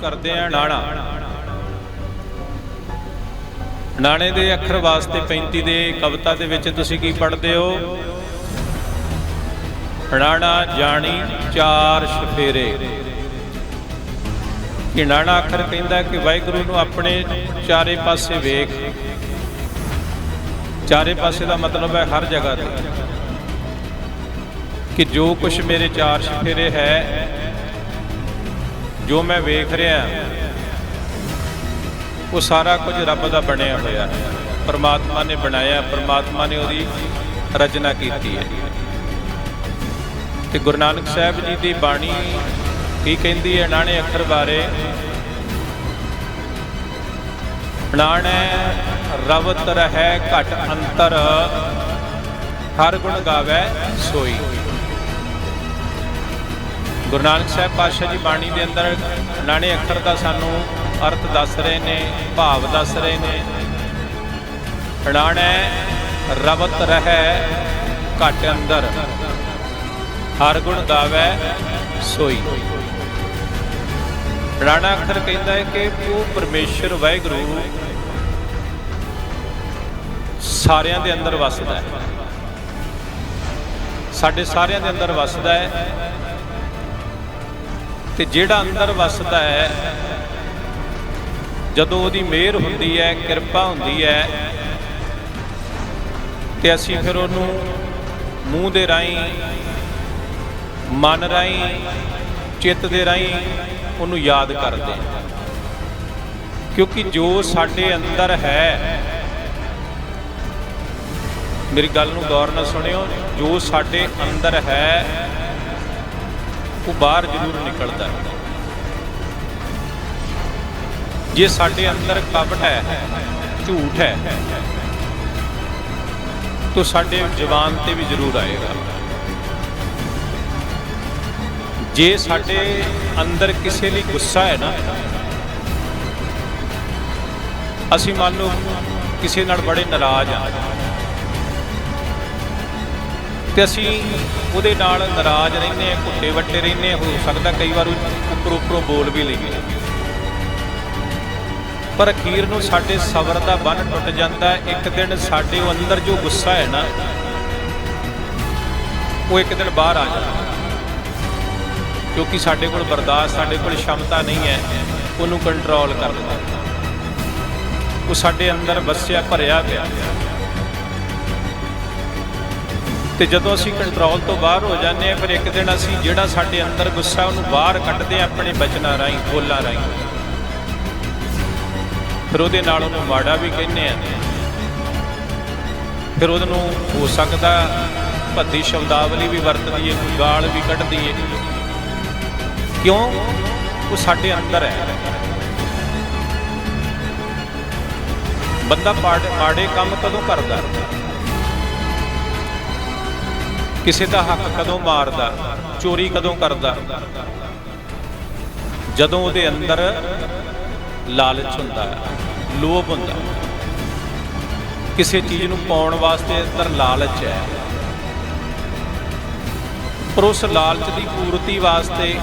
ਕਰਦੇ ਹਾਂ ਨਾਣਾ ਨਾਣੇ ਦੇ ਅੱਖਰ ਵਾਸਤੇ 35 ਦੇ ਕਵਿਤਾ ਦੇ ਵਿੱਚ ਤੁਸੀਂ ਕੀ ਪੜ੍ਹਦੇ ਹੋ? ਨਾਣਾ ਜਾਣੀ ਚਾਰ ਸ਼ਫੇਰੇ। ਕਿ ਨਾਣਾ ਅੱਖਰ ਕਹਿੰਦਾ ਕਿ ਵਾਹਿਗੁਰੂ ਨੂੰ ਆਪਣੇ ਚਾਰੇ ਪਾਸੇ ਵੇਖ। ਚਾਰੇ ਪਾਸੇ ਦਾ ਮਤਲਬ ਹੈ ਹਰ ਜਗ੍ਹਾ ਤੇ। ਕਿ ਜੋ ਕੁਝ ਮੇਰੇ ਚਾਰ ਸ਼ਫੇਰੇ ਹੈ ਜੋ ਮੈਂ ਵੇਖ ਰਿਹਾ ਉਹ ਸਾਰਾ ਕੁਝ ਰੱਬ ਦਾ ਬਣਿਆ ਹੋਇਆ ਹੈ। ਪਰਮਾਤਮਾ ਨੇ ਬਣਾਇਆ ਪਰਮਾਤਮਾ ਨੇ ਉਹਦੀ ਰਚਨਾ ਕੀਤੀ ਹੈ। ਤੇ ਗੁਰੂ ਨਾਨਕ ਸਾਹਿਬ ਜੀ ਦੀ ਬਾਣੀ ਕੀ ਕਹਿੰਦੀ ਹੈ, ਨਾਣੇ ਅੱਖਰ ਬਾਰੇ ਨਾਣੈ ਰਵਤ ਰਹਿ ਘਟ ਅੰਤਰ, ਹਰ ਗੁਣ ਗਾਵੇ ਸੋਈ। ਗੁਰੂ ਨਾਨਕ ਸਾਹਿਬ ਪਾਤਸ਼ਾਹ ਜੀ ਬਾਣੀ ਦੇ ਅੰਦਰ ਨਾਣੇ ਅੱਖਰ ਦਾ ਸਾਨੂੰ ਅਰਥ ਦੱਸ ਰਹੇ ਨੇ, ਭਾਵ ਦੱਸ ਰਹੇ ਨੇ। ਨਾਣੈ ਰਵਤ ਰਹਿ ਘਟ ਅੰਦਰ, ਹਰ ਗੁਣ ਗਾਵੇ ਸੋਈ। ਰਾਣਾ ਅੱਖਰ ਕਹਿੰਦਾ ਹੈ ਕਿ ਉਹ ਪਰਮੇਸ਼ਰ ਵਾਹਿਗੁਰੂ ਸਾਰਿਆਂ ਦੇ ਅੰਦਰ ਵਸਦਾ ਹੈ। ਸਾਡੇ ਸਾਰਿਆਂ ਦੇ ਅੰਦਰ ਵਸਦਾ ਹੈ। ਤੇ ਜਿਹੜਾ ਅੰਦਰ ਵਸਦਾ ਹੈ, ਜਦੋਂ ਉਹਦੀ ਮਿਹਰ ਹੁੰਦੀ ਹੈ, ਕਿਰਪਾ ਹੁੰਦੀ ਹੈ, ਤੇ ਅਸੀਂ ਫਿਰ ਉਹਨੂੰ ਮੂੰਹ ਦੇ ਰਾਹੀਂ, ਮਨ ਰਾਹੀਂ, ਚਿੱਤ ਦੇ ਰਾਹੀਂ ਉਹਨੂੰ ਯਾਦ ਕਰਦੇ ਕਿਉਂਕਿ ਜੋ ਸਾਡੇ ਅੰਦਰ ਹੈ, ਮੇਰੀ ਗੱਲ ਨੂੰ ਗੌਰ ਨਾਲ ਸੁਣਿਓ, ਜੋ ਸਾਡੇ ਅੰਦਰ ਹੈ ਉਹ ਬਾਹਰ ਜ਼ਰੂਰ ਨਿਕਲਦਾ ਹੈ। ਜੇ ਸਾਡੇ ਅੰਦਰ ਕਪਟ ਹੈ, ਝੂਠ ਹੈ, ਤਾਂ ਸਾਡੇ ਜਵਾਨ ਤੇ ਵੀ ਜ਼ਰੂਰ ਆਏਗਾ। ਜੇ ਸਾਡੇ ਅੰਦਰ ਕਿਸੇ ਲਈ ਗੁੱਸਾ ਹੈ ਨਾ, ਅਸੀਂ ਮੰਨ ਲਓ ਕਿਸੇ ਨਾਲ ਬੜੇ ਨਾਰਾਜ਼ ਆ ਤੇ ਅਸੀਂ ਉਹਦੇ ਨਾਲ ਨਾਰਾਜ਼ ਰਹਿੰਦੇ ਆ ਘੁੱਟੇ ਵੱਟੇ ਰਹਿੰਦੇ ਹੋ ਸਕਦਾ ਕਈ ਵਾਰ ਉੱਪਰ ਉੱਪਰੋਂ ਬੋਲ ਵੀ ਲਈਏ। ਪਰ ਅਖੀਰ ਨੂੰ ਸਾਡੇ ਸਬਰ ਦਾ ਬੰਨ ਟੁੱਟ ਜਾਂਦਾ ਇੱਕ ਦਿਨ ਸਾਡੇ ਉਹ ਅੰਦਰ ਜੋ ਗੁੱਸਾ ਹੈ ਨਾ, ਉਹ ਇੱਕ ਦਿਨ ਬਾਹਰ ਆ ਜਾਂਦਾ ਕਿਉਂਕਿ ਸਾਡੇ ਕੋਲ ਬਰਦਾਸ਼ਤ, ਸਾਡੇ ਕੋਲ ਸ਼ਮਤਾ ਨਹੀਂ ਹੈ, ਉਹਨੂੰ ਕੰਟਰੋਲ ਕਰਨ ਦਾ ਉਹ ਸਾਡੇ ਅੰਦਰ ਵਸਿਆ, ਭਰਿਆ ਪਿਆ ਤੇ ਜਦੋਂ ਅਸੀਂ ਕੰਟਰੋਲ ਤੋਂ ਬਾਹਰ ਹੋ ਜਾਂਦੇ ਆ ਫਿਰ ਇੱਕ ਦਿਨ ਅਸੀਂ ਜਿਹੜਾ ਸਾਡੇ ਅੰਦਰ ਗੁੱਸਾ, ਉਹਨੂੰ ਬਾਹਰ ਕੱਢਦੇ ਆ ਆਪਣੇ ਬਚਨਾਂ ਰਾਹੀਂ, ਬੋਲਾਂ ਰਾਹੀਂ। ਫਿਰ ਉਹਦੇ ਨਾਲ ਉਹਨੂੰ ਮਾੜਾ ਵੀ ਕਹਿੰਦੇ ਆ ਫਿਰ ਉਹਨੂੰ ਹੋ ਸਕਦਾ ਭੱਦੀ ਸ਼ਬਦਾਵਲੀ ਵੀ ਵਰਤਦੀ ਏ ਕੋਈ ਗਾਲ ਵੀ ਕੱਢਦੀ ਏ ਕਿਉਂ? ਉਹ ਸਾਡੇ ਅੰਦਰ ਹੈ। ਬੰਦਾ ਮਾੜੇ ਕੰਮ ਕਦੋਂ ਕਰਦਾ? ਕਿਸੇ ਦਾ ਹੱਕ ਕਦੋਂ ਮਾਰਦਾ, ਚੋਰੀ ਕਦੋਂ ਕਰਦਾ? ਜਦੋਂ ਉਹਦੇ ਅੰਦਰ ਲਾਲਚ ਹੁੰਦਾ ਹੈ, ਲੋਭ ਹੁੰਦਾ ਕਿਸੇ ਚੀਜ਼ ਨੂੰ ਪਾਉਣ ਵਾਸਤੇ ਅੰਦਰ ਲਾਲਚ ਹੈ। ਪਰ ਉਸ ਲਾਲਚ ਦੀ ਪੂਰਤੀ ਵਾਸਤੇ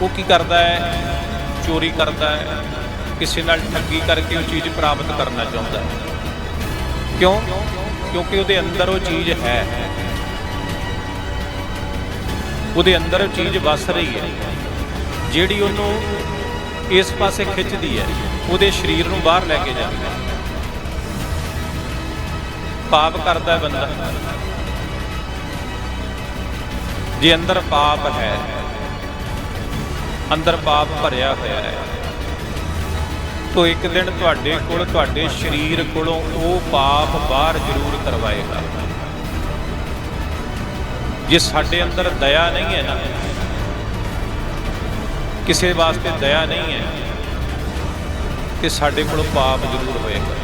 ਉਹ ਕੀ ਕਰਦਾ ਹੈ? ਚੋਰੀ ਕਰਦਾ ਹੈ। ਕਿਸੇ ਨਾਲ ਠੱਗੀ ਕਰਕੇ ਉਹ ਚੀਜ਼ ਪ੍ਰਾਪਤ ਕਰਨਾ ਚਾਹੁੰਦਾ ਹੈ। ਕਿਉਂ? ਕਿਉਂਕਿ ਉਹਦੇ ਅੰਦਰ ਉਹ ਚੀਜ਼ ਹੈ। ਉਹਦੇ ਅੰਦਰ ਉਹ ਚੀਜ਼ ਵਸ ਰਹੀ ਹੈ। ਜਿਹੜੀ ਉਹਨੂੰ ਇਸ ਪਾਸੇ ਖਿੱਚਦੀ ਹੈ, ਉਹਦੇ ਸਰੀਰ ਨੂੰ ਬਾਹਰ ਲੈ ਕੇ ਜਾਂਦੀ ਹੈ। ਪਾਪ ਕਰਦਾ ਹੈ ਬੰਦਾ। ਜੇ ਅੰਦਰ ਪਾਪ ਹੈ, ਅੰਦਰ ਪਾਪ ਭਰਿਆ ਹੋਇਆ ਹੈ। ਤੋ ਇੱਕ ਦਿਨ ਤੁਹਾਡੇ ਕੋਲ, ਤੁਹਾਡੇ ਸਰੀਰ ਕੋਲੋਂ ਉਹ ਪਾਪ ਬਾਹਰ ਜ਼ਰੂਰ ਕਰਵਾਏਗਾ। ਜੇ ਸਾਡੇ ਅੰਦਰ ਦਇਆ ਨਹੀਂ ਹੈ ਨਾ, ਕਿਸੇ ਵਾਸਤੇ ਦਇਆ ਨਹੀਂ ਹੈ, ਤੇ ਸਾਡੇ ਕੋਲ ਪਾਪ ਜ਼ਰੂਰ ਹੋਏਗਾ।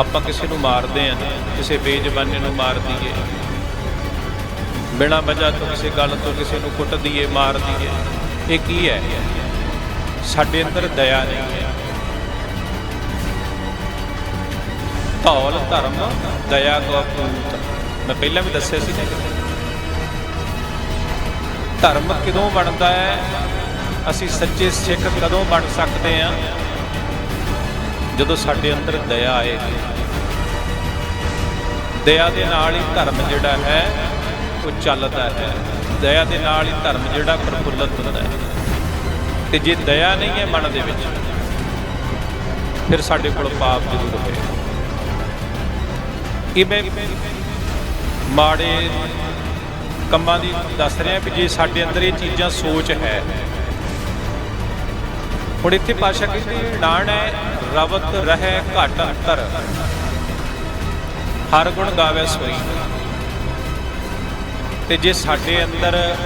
ਆਪਾਂ ਕਿਸੇ ਨੂੰ ਮਾਰਦੇ ਆ ਕਿਸੇ ਬੇਜ਼ਬਾਨੇ ਨੂੰ ਮਾਰ ਦਈਏ, ਬਿਨਾਂ ਵਜ੍ਹਾ ਤੋਂ ਕਿਸੇ ਗੱਲ ਤੋਂ ਕਿਸੇ ਨੂੰ ਕੁੱਟ ਦਈਏ, ਮਾਰ ਦਈਏ, ਇਹ ਕੀ ਹੈ? ਸਾਡੇ ਅੰਦਰ ਦਇਆ ਨਹੀਂ ਹੈ ਧੌਲ, ਧਰਮ, ਦਇਆ ਕੋ ਪੂਤ ਮੈਂ ਪਹਿਲਾਂ ਵੀ ਦੱਸਿਆ ਸੀ। ਨਾ ਧਰਮ ਕਿਦੋਂ ਬਣਦਾ ਹੈ? ਅਸੀਂ ਸੱਚੇ ਸਿੱਖ ਕਦੋਂ ਬਣ ਸਕਦੇ ਹਾਂ? ਜਦੋਂ ਸਾਡੇ ਅੰਦਰ ਦਇਆ ਆਏ। ਦਇਆ ਦੇ ਨਾਲ ਹੀ ਧਰਮ ਜਿਹੜਾ ਹੈ, ਉਹ ਚੱਲਦਾ ਹੈ। ਦਇਆ ਦੇ ਨਾਲ ਹੀ ਧਰਮ ਜਿਹੜਾ ਪ੍ਰਫੁੱਲਤ ਹੁੰਦਾ ਹੈ। ਤੇ ਜੇ ਦਇਆ ਨਹੀਂ ਹੈ ਮਨ ਦੇ ਵਿੱਚ, ਫਿਰ ਸਾਡੇ ਕੋਲ ਪਾਪ ਜ਼ਰੂਰ ਹੋਏਗਾ ਇਹ ਮੈਂ ਮਾੜੇ ਕੰਮਾਂ ਦੀ ਦੱਸ ਰਿਹਾ ਵੀ ਜੇ ਸਾਡੇ ਅੰਦਰ ਇਹ ਚੀਜ਼ਾਂ ਸੋਚ ਹੈ। ਹੁਣ ਇੱਥੇ ਪਾਸ਼ਾ ਕਹਿੰਦੇ, ਨਾਣ ਹੈ, ਰਵਤ ਰਹਿ ਘਟ ਅੰਤਰ। ਹਰ ਗੁਣ ਗਾਵੇ ਸੋਈ। ਤੇ ਜੇ ਸਾਡੇ ਅੰਦਰ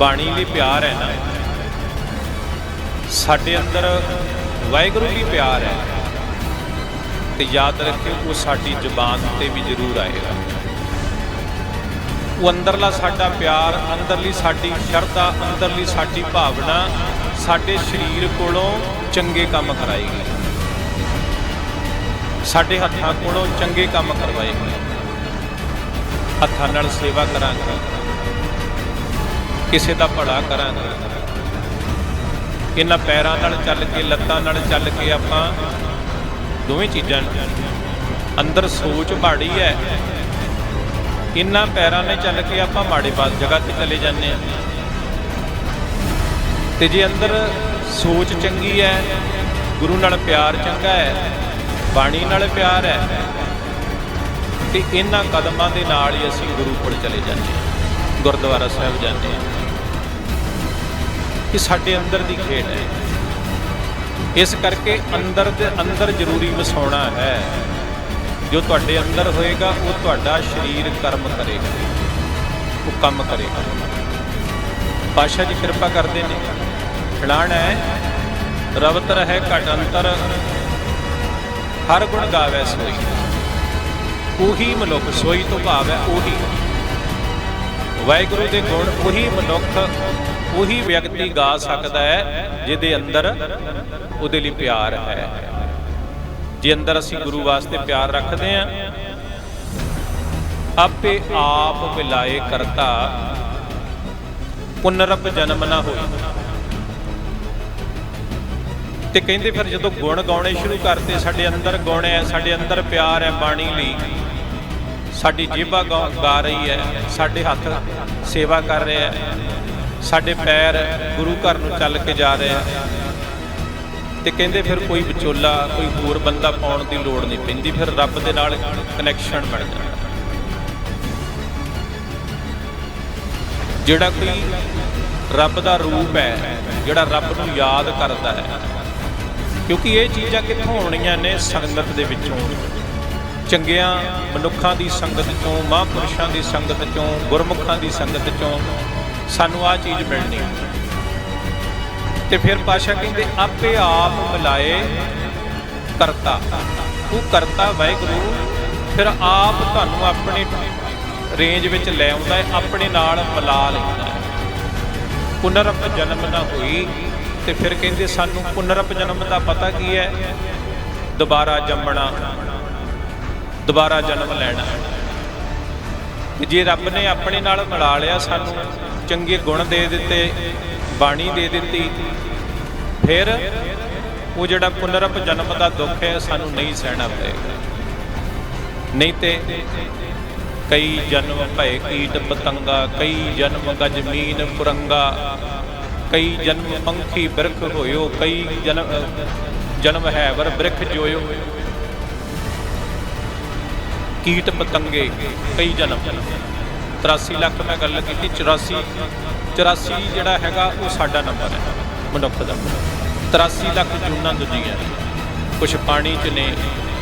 ਬਾਣੀ ਲਈ ਪਿਆਰ ਹੈ ਨਾ ਸਾਡੇ ਅੰਦਰ ਵਾਹਿਗੁਰੂ ਲਈ ਪਿਆਰ ਹੈ ਤੇ ਯਾਦ ਰੱਖਿਓ, ਉਹ ਸਾਡੀ ਜ਼ੁਬਾਨ ਤੇ ਵੀ ਜ਼ਰੂਰ ਆਏਗਾ। ਉਹ ਅੰਦਰਲਾ ਸਾਡਾ ਪਿਆਰ, ਅੰਦਰਲੀ ਸਾਡੀ ਸ਼ਰਧਾ, ਅੰਦਰਲੀ ਸਾਡੀ ਭਾਵਨਾ ਸਾਡੇ ਸਰੀਰ ਕੋਲੋਂ ਚੰਗੇ ਕੰਮ ਕਰਾਏਗੀ। ਸਾਡੇ ਹੱਥਾਂ ਕੋਲੋਂ ਚੰਗੇ ਕੰਮ ਕਰਵਾਏਗੀ। ਹੱਥਾਂ ਨਾਲ ਸੇਵਾ ਕਰਾਂਗੇ। ਕਿਸੇ ਦਾ ਭਲਾ ਕਰਾਂਗੇ। ਇਹਨਾਂ ਪੈਰਾਂ ਨਾਲ ਚੱਲ ਕੇ, ਲੱਤਾਂ ਨਾਲ ਚੱਲ ਕੇ ਆਪਾਂ ਦੋਵੇਂ ਚੀਜ਼ਾਂ ਅੰਦਰ ਸੋਚ ਬਾੜੀ ਹੈ। ਇਹਨਾਂ ਪੈਰਾਂ ਨੇ ਚੱਲ ਕੇ ਆਪਾਂ ਮਾੜੇ ਪਾਸ ਜਗ੍ਹਾ ਤੇ ਚਲੇ ਜਾਂਦੇ ਆ ਤੇ ਜੇ ਅੰਦਰ ਸੋਚ ਚੰਗੀ ਹੈ, ਗੁਰੂ ਨਾਲ ਪਿਆਰ ਚੰਗਾ ਹੈ, ਬਾਣੀ ਨਾਲ ਪਿਆਰ ਹੈ, ਤੇ ਇਹਨਾਂ ਕਦਮਾਂ ਦੇ ਨਾਲ ਹੀ ਅਸੀਂ ਗੁਰੂ ਕੋਲ ਚਲੇ ਜਾਂਦੇ ਹਾਂ, ਗੁਰਦੁਆਰਾ ਸਾਹਿਬ ਜਾਂਦੇ ਹਾਂ। ਕਿ ਸਾਡੇ ਅੰਦਰ ਦੀ ਖੇਡ ਹੈ। ਇਸ ਕਰਕੇ ਅੰਦਰ ਦੇ ਅੰਦਰ ਜ਼ਰੂਰੀ ਵਸਾਉਣਾ ਹੈ। ਜੋ ਤੁਹਾਡੇ ਅੰਦਰ ਹੋਏਗਾ, ਉਹ ਤੁਹਾਡਾ ਸਰੀਰ ਕਰਮ ਕਰੇਗਾ। ਉਹ ਕੰਮ ਕਰੇਗਾ। ਪਾਸ਼ਾ ਜੀ ਕਿਰਪਾ ਕਰਦੇ ਨੇ। ਖਿਲਾਣ ਹੈ ਰਵਤ ਰਹਿ ਘਟ ਅੰਤਰ। ਹਰ ਗੁਣ ਗਾਵੇ ਸੋਈ। ਉਹੀ ਮਨੁੱਖ ਸੋਈ ਤੋਂ ਭਾਵ ਹੈ, ਉਹੀ। ਵਾਹਿਗੁਰੂ ਦੇ ਗੁਣ, ਉਹੀ ਮਨੁੱਖ ਉਹੀ ਵਿਅਕਤੀ ਗਾ ਸਕਦਾ ਹੈ ਜਿਹਦੇ ਅੰਦਰ ਉਹਦੇ ਲਈ ਪਿਆਰ ਹੈ। ਜੇ ਅੰਦਰ ਅਸੀਂ ਗੁਰੂ ਵਾਸਤੇ ਪਿਆਰ ਰੱਖਦੇ ਹਾਂ, ਆਪੇ ਆਪ ਮਿਲਾਏ ਕਰਤਾ, ਪੁਨਰਪ ਜਨਮ ਨਾ ਹੋਈ ਤੇ ਕਹਿੰਦੇ ਫਿਰ ਜਦੋਂ ਗੁਣ ਗਾਉਣੇ ਸ਼ੁਰੂ ਕਰਤੇ, ਸਾਡੇ ਅੰਦਰ ਗੁਣ ਹੈ, ਸਾਡੇ ਅੰਦਰ ਪਿਆਰ ਹੈ ਬਾਣੀ ਲਈ, ਸਾਡੀ ਜੀਭਾ ਗਾ ਗਾ ਰਹੀ ਹੈ, ਸਾਡੇ ਹੱਥ ਸੇਵਾ ਕਰ ਰਿਹਾ ਹੈ। ਸਾਡੇ ਪੈਰ ਗੁਰੂ ਘਰ ਨੂੰ ਚੱਲ ਕੇ ਜਾ ਰਹੇ ਹੈ ਤੇ ਕਹਿੰਦੇ ਫਿਰ ਕੋਈ ਵਿਚੋਲਾ, ਕੋਈ ਹੋਰ ਬੰਦਾ ਪਾਉਣ ਦੀ ਲੋੜ ਨਹੀਂ ਪੈਂਦੀ, ਫਿਰ ਰੱਬ ਦੇ ਨਾਲ ਕਨੈਕਸ਼ਨ ਬਣ ਜਾਂਦਾ। ਜਿਹੜਾ ਕੋਈ ਰੱਬ ਦਾ ਰੂਪ ਹੈ, ਜਿਹੜਾ ਰੱਬ ਨੂੰ ਯਾਦ ਕਰਦਾ ਹੈ, ਕਿਉਂਕਿ ਇਹ ਚੀਜ਼ਾਂ ਕਿੱਥੋਂ ਆਉਣੀਆਂ ਨੇ? ਸੰਗਤ ਦੇ ਵਿੱਚੋਂ। ਚੰਗਿਆਂ ਮਨੁੱਖਾਂ ਦੀ ਸੰਗਤ ਚੋਂ, ਮਹਾਂਪੁਰਸ਼ਾਂ ਦੀ ਸੰਗਤ ਚੋਂ, ਗੁਰਮੁਖਾਂ ਦੀ ਸੰਗਤ ਚੋਂ ਸਾਨੂੰ ਆ ਚੀਜ਼ ਮਿਲਣੀ ਤੇ ਫਿਰ ਪਾਸ਼ਾ ਕਹਿੰਦੇ, ਆਪੇ ਆਪ ਮਿਲਾਏ ਕਰਤਾ। ਉਹ ਕਰਤਾ ਵਾਹਿਗੁਰੂ, ਫਿਰ ਆਪ ਤੁਹਾਨੂੰ ਆਪਣੀ ਰੇਂਜ ਵਿੱਚ ਲੈ ਆਉਂਦਾ ਹੈ, ਆਪਣੇ ਨਾਲ ਮਿਲਾ ਲੈਂਦਾ ਹੈ। ਪੁਨਰਪ ਜਨਮ ਨਾ ਹੋਈ, ਤੇ ਫਿਰ ਕਹਿੰਦੇ, ਸਾਨੂੰ ਪੁਨਰਪ ਜਨਮ ਦਾ ਪਤਾ ਕੀ ਹੈ? ਦੁਬਾਰਾ ਜੰਮਣਾ, ਦੁਬਾਰਾ ਜਨਮ ਲੈਣਾ। ਤੇ ਜੇ ਰੱਬ ਨੇ ਆਪਣੇ ਨਾਲ ਮਿਲਾ ਲਿਆ ਸਾਨੂੰ, ਚੰਗੇ ਗੁਣ ਦੇ ਦਿੱਤੇ, ਬਾਣੀ ਦੇ ਦਿੱਤੀ, ਫਿਰ ਉਹ ਜਿਹੜਾ ਪੁਨਰਪ ਜਨਮ ਦਾ ਦੁੱਖ ਹੈ, ਸਾਨੂੰ ਨਹੀਂ ਸਹਿਣਾ ਪਏਗਾ। ਨਹੀਂ ਤੇ ਕਈ ਜਨਮ ਭਏ ਕੀਟ ਪਤੰਗਾ, ਕਈ ਜਨਮ ਗਜ਼ਮੀਨ ਪੁਰੰਗਾ, ਕਈ ਜਨਮ ਪੰਖੀ ਬਿਰਖ ਹੋਇਓ, ਕਈ ਜਨਮ ਜਨਮ ਹੈ ਵਰ ਬ੍ਰਿਖ ਜੋਇਓ। ਕੀਟ ਪਤੰਗੇ, ਕਈ ਜਨਮ। 83 ਲੱਖ ਮੈਂ ਗੱਲ ਕੀਤੀ 84 84 ਜਿਹੜਾ ਹੈਗਾ ਉਹ ਸਾਡਾ ਨੰਬਰ ਹੈ, ਮਨੁੱਖ ਦਾ। 83 ਲੱਖ ਜੂਨਾਂ ਦੂਜੀਆਂ ਕੁਝ ਪਾਣੀ 'ਚ ਨੇ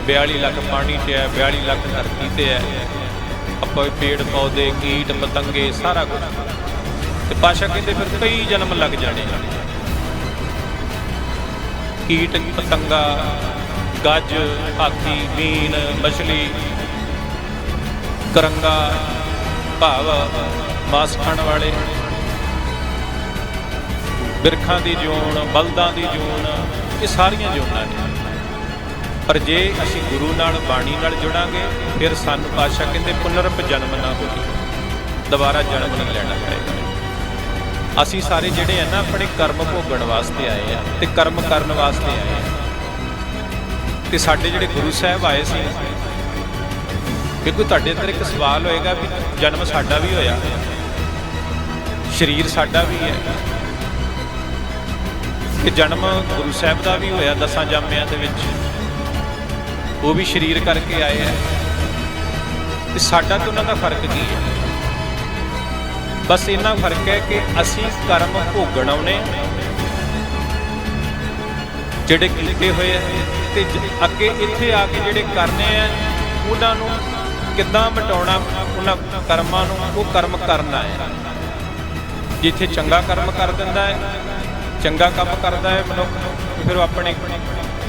42 ਲੱਖ ਪਾਣੀ 'ਚ ਹੈ 42 ਲੱਖ ਧਰਤੀ ਤੇ ਹੈ। ਆਪਾਂ ਪੇੜ, ਪੌਦੇ ਕੀਟ ਪਤੰਗੇ, ਸਾਰਾ ਕੁਝ ਤੇ ਪਾਸ਼ਾ ਕਹਿੰਦੇ ਫਿਰ ਕਈ ਜਨਮ ਲੱਗ ਜਾਣੇ ਕੀਟ, ਪਤੰਗਾ, ਗੱਜ, ਹਾਥੀ, ਮੀਨ, ਮਛਲੀ ਕਰੰਗਾ ਭਾਵ ਮਾਸ ਖਾਣ ਵਾਲੇ। ਬਿਰਖਾਂ ਦੀ ਜੂਨ ਬਲਦਾਂ ਦੀ ਜੂਨ ਇਹ ਸਾਰੀਆਂ ਜੂਨਾਂ ਨੇ। ਪਰ ਜੇ ਅਸੀਂ ਗੁਰੂ ਨਾਲ ਬਾਣੀ ਨਾਲ ਜੁੜਾਂਗੇ, ਫਿਰ ਸਾਨੂੰ ਪਾਤਸ਼ਾਹ ਕਹਿੰਦੇ ਪੁਨਰਪ ਜਨਮ ਨਾ ਹੋਵੇ। ਦੁਬਾਰਾ ਜਨਮ ਨਹੀਂ ਲੈਣਾ ਪਏਗਾ। ਅਸੀਂ ਸਾਰੇ ਜਿਹੜੇ ਆ ਨਾ, ਆਪਣੇ ਕਰਮ ਭੋਗਣ ਵਾਸਤੇ ਆਏ ਆ ਤੇ ਕਰਮ ਕਰਨ ਵਾਸਤੇ ਆਏ ਆ। ਤੇ ਸਾਡੇ ਜਿਹੜੇ ਗੁਰੂ ਸਾਹਿਬ ਆਏ ਸੀ ਦੇਖੋ ਤੁਹਾਡੇ ਅੰਦਰ ਇੱਕ ਸਵਾਲ ਹੋਏਗਾ ਵੀ ਜਨਮ ਸਾਡਾ ਵੀ ਹੋਇਆ, ਸਰੀਰ ਸਾਡਾ ਵੀ ਹੈ ਕਿ ਜਨਮ ਗੁਰੂ ਸਾਹਿਬ ਦਾ ਵੀ ਹੋਇਆ ਦਸਾਂ ਜਾਮਿਆਂ ਦੇ ਵਿੱਚ। ਉਹ ਵੀ ਸਰੀਰ ਕਰਕੇ ਆਏ ਹੈ। ਤੇ ਸਾਡਾ ਤੇ ਉਹਨਾਂ ਦਾ ਫ਼ਰਕ ਕੀ ਹੈ? ਬਸ ਇੰਨਾ ਫ਼ਰਕ ਹੈ ਕਿ ਅਸੀਂ ਕਰਮ ਭੋਗਣ ਆਉਨੇ ਜਿਹੜੇ ਕੀਤੇ ਹੋਏ ਆ, ਤੇ ਅੱਗੇ ਇੱਥੇ ਆ ਕੇ ਜਿਹੜੇ ਕਰਨੇ ਆ, ਉਹਨਾਂ ਨੂੰ ਕਿੱਦਾਂ ਮਟਾਉਣਾ ਉਹਨਾਂ ਕਰਮਾਂ ਨੂੰ, ਉਹ ਕਰਮ ਕਰਨਾ ਹੈ ਜਿੱਥੇ ਚੰਗਾ ਕਰਮ ਕਰ ਦਿੰਦਾ ਹੈ, ਚੰਗਾ ਕੰਮ ਕਰਦਾ ਹੈ ਮਨੁੱਖ, ਫਿਰ ਉਹ ਆਪਣੇ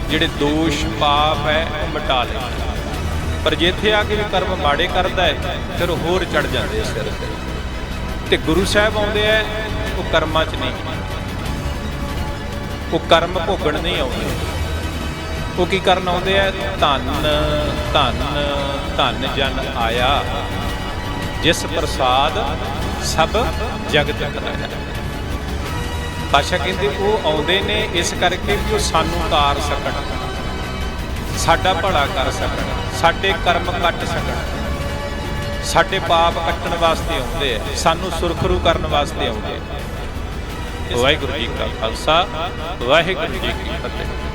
ਜਿਹੜੇ ਦੋਸ਼, ਪਾਪ ਹੈ, ਉਹ ਮਿਟਾ ਲੈਂਦਾ ਪਰ ਜਿੱਥੇ ਆ ਕੇ ਵੀ ਕਰਮ ਮਾੜੇ ਕਰਦਾ ਹੈ, ਫਿਰ ਉਹ ਹੋਰ ਚੜ ਜਾਂਦੇ ਆ ਸਿਰ ਤੇ। ਤੇ ਗੁਰੂ ਸਾਹਿਬ ਆਉਂਦੇ ਆ, ਉਹ ਕਰਮਾਂ 'ਚ ਨਹੀਂ। ਉਹ ਕਰਮ ਭੋਗਣ ਨਹੀਂ ਆਉਂਦੇ। ਉਹ ਕੀ ਕਰਨ ਆਉਂਦੇ ਆ? ਧੰਨ ਧੰਨ ਧੰਨ ਜਨ ਆਇਆ, ਜਿਸ ਪ੍ਰਸਾਦ ਸਭ ਜਗਤ ਕਰਾਇਆ ਪਾਸ਼ਾ ਕਹਿੰਦੇ, ਉਹ ਆਉਂਦੇ ਨੇ ਇਸ ਕਰਕੇ ਵੀ ਉਹ ਸਾਨੂੰ ਤਾਰ ਸਕਣ, ਸਾਡਾ ਭਲਾ ਕਰ ਸਕਣ, ਸਾਡੇ ਕਰਮ ਕੱਟ ਸਕਣ, ਸਾਡੇ ਪਾਪ ਕੱਟਣ ਵਾਸਤੇ ਆਉਂਦੇ ਆ, ਸਾਨੂੰ ਸੁਰਖਰੂ ਕਰਨ ਵਾਸਤੇ ਆਉਂਦੇ ਆ। ਵਾਹਿਗੁਰੂ ਜੀ ਕਾ ਖਾਲਸਾ, ਵਾਹਿਗੁਰੂ ਜੀ ਕੀ ਫਤਿਹ।